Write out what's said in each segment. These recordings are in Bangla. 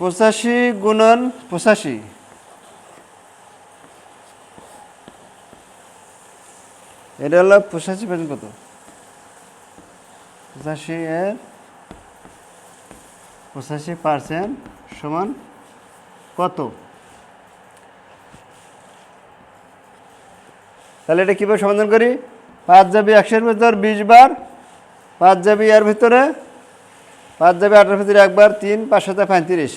পঁচাশি গুণন পঁচাশি। এটা হলো পঁচাশি পার্সেন্ট কত? পঁচাশি এর পঁচাশি পার্সেন্ট সমান কত? তাহলে এটা কীভাবে সমাধান করি? পাঁচ যাবি একশোর ভিতর বিশ বার, পাঁচ যাবি এর ভিতরে পাঁচ যাবি আটের ভিতরে একবার তিন, পাঁচ সাথে পঁয়ত্রিশ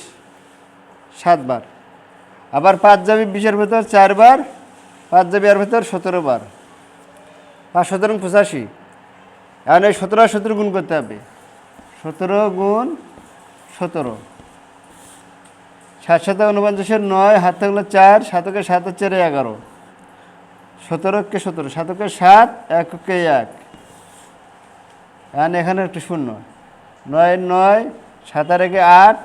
সাতবার আবার পাঁচ যাবি বিশের ভেতর চারবার পাঁচ যাবি এর ভেতর সতেরো বার। পাঁচ সতেরো পঁচাশি। এখন এই সতেরো আর সতেরো গুণ করতে হবে। সতেরো গুণ সতেরো। সাত সাথে উনপঞ্চাশের নয়, হাত থাকল চার, সাতকে সাত হচ্ছে এগারো। সতেরোকে সতেরো, সাতকে সাত, এককে এক। এখানে একটু শূন্য। নয় নয় সাতার একে আট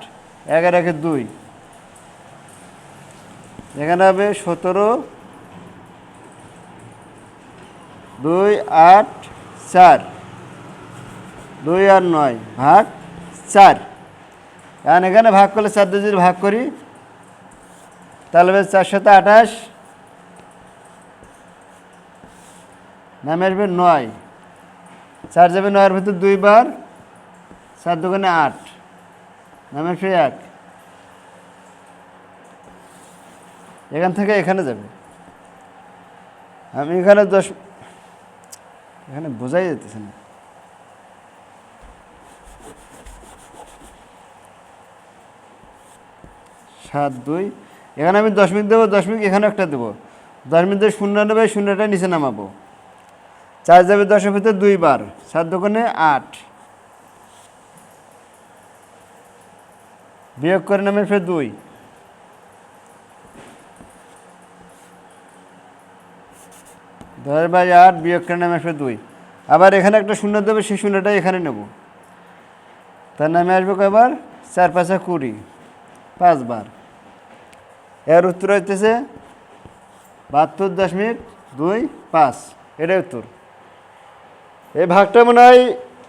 এগারো একে দুই। এখানে হবে সতেরো, দুই আট চার, দুই আর নয় ভাগ চার। এখন এখানে ভাগ করলে চার দিয়ে যদি ভাগ করি, তাহলে হবে সাথে আঠাশ, নামে আসবে নয়। চার যাবে নয়ের ভিতর দুইবার চার দোকানে আট। নামে আসবে এক এখান থেকে এখানে যাবে। আমি এখানে দশ এখানে বোঝাই যেতেছে না। সাত, দুই। এখানে আমি দশ মিনিট দেবো, দশ মিনিট এখানে একটা দেবো। দশ মিনিট দিয়ে শূন্য নেবে, শূন্যটা নিচে নামাবো। চার যাবে দশের ভিতরে দুইবার। সাত দোকানে আট। বিয়োগ করে নামে ফের দুই। দশ বাই আট বিয়োগ করে নামে আসবে দুই। আবার এখানে একটা শূন্য দেবে, সেই শূন্যটা এখানে নেব। তার নামে আসবে কয়বার? চার, পাঁচা কুড়ি। পাঁচবার। এর উত্তর হইতেছে বাহাত্তর দশমিক দুই পাঁচ। এটাই উত্তর। এই ভাগটা মনে হয়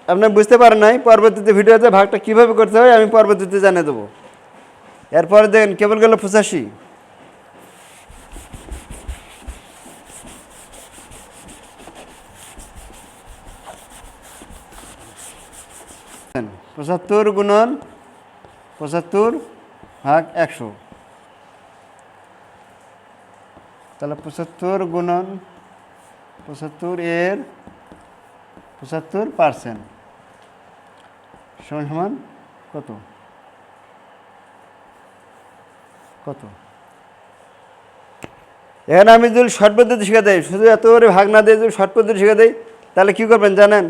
আপনি বুঝতে পারেন নাই। পরবর্তীতে ভিডিওতে ভাগটা কীভাবে করতে হয় আমি পরবর্তীতে জানিয়ে দেবো। এরপরে দেখেন, কেবল গেল পঁচাশি। পঁচাত্তর গুণন পঁচাত্তর ভাগ একশো। তাহলে পঁচাত্তর গুণন পঁচাত্তর এর পঁচাত্তর পার্সেন্ট সমান সমান কত? কত? এখানে আমি যদি শর্ট পদ্ধতি শিখে দেয় শুধু এত করে ভাগ না দিয়ে যদি শর্ট পদ্ধতি শিখে দেয় তাহলে কী করবেন জানেন?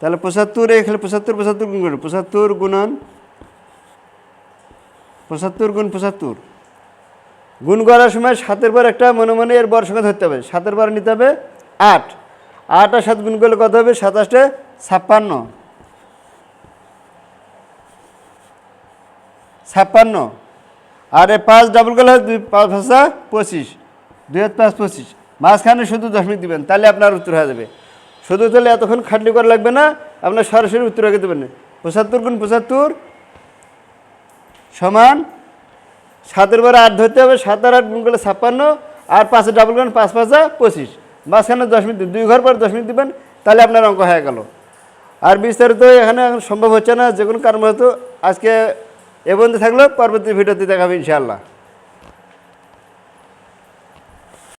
তাহলে পঁচাত্তর এখানে পঁচাত্তর পঁচাত্তর গুণ করবেন পঁচাত্তর গুণন, পঁচাত্তর গুণ পঁচাত্তর। গুণ করার সময় সাতের পর একটা মনে মনে এর বড় সংখ্যা ধরতে হবে। সাতের পর নিতে হবে আট। আট আর সাত গুণ করলে কত হবে? সাতাশটা ছাপ্পান্ন। ছাপ্পান্ন। আর পাঁচ ডাবল করলে হয় দুই পাঁচ ভাষা পঁচিশ। দুই হাজার পাঁচ, পঁচিশ। মাঝখানে শুধু দশমিক দিবেন, তাহলে আপনার উত্তর হয়ে যাবে। শুধু তাহলে এতক্ষণ খাটলি করা লাগবে না, আপনার সরাসরি উত্তর রেখে দেবেন। পঁচাত্তর গুণ পঁচাত্তর সমান সাতের বারে আট ধরতে হবে, সাত আর আট গুণ করলে ছাপ্পান্ন, আর পাঁচে ডাবল গুণ পাঁচ পাঁচা পঁচিশ। মাঝখানে দশ মিনিট। দুই ঘর পর দশ মিনিট দিবেন, তাহলে আপনার অঙ্ক হয়ে গেল। আর বিস্তারিত এখানে এখন সম্ভব হচ্ছে না, যে কোনো কারণ আজকে এ বন্ধু থাকল পরবর্তী ভিডিওতে দেখাবে ইনশাআল্লাহ।